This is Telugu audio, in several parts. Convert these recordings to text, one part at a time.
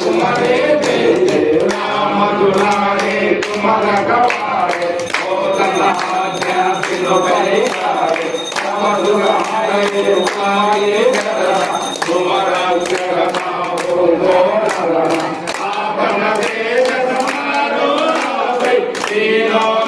కుమరే రామ దులారే కుమర కవారే మోదన ఆజ్ఞాసిలో కైకారే సమదుల హరే ఉపాయే జర కుమర జగనా భోగోరణ ఆపణ వేద సమారోహై శ్రీరామ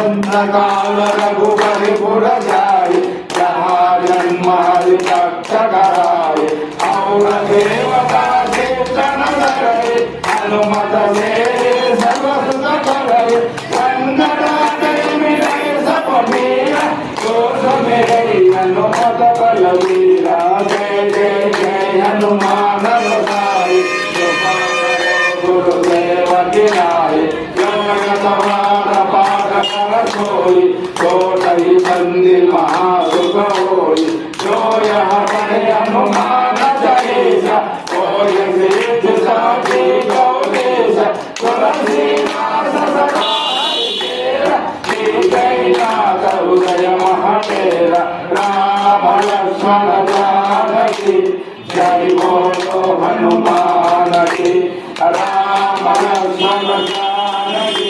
काल रघुपति पुर जाय जहाँ जन्म हरि भक्त कराए और देवता चेतन करे हनुमत से सर्व सुख करे संकट मिले सब मेरा दोष मेरे हनुमत बलवीरा कर सोई छोटई बंदी महासुख होई जो यह पढ़े हनुमान चालीसा कोई सिद्ध साथी गौरीश तुलसीदास सदा जयनाथ उदय महादेव राम लक्ष्मण जानकी जय बोलो हनुमान की राम लक्ष्मण जानकी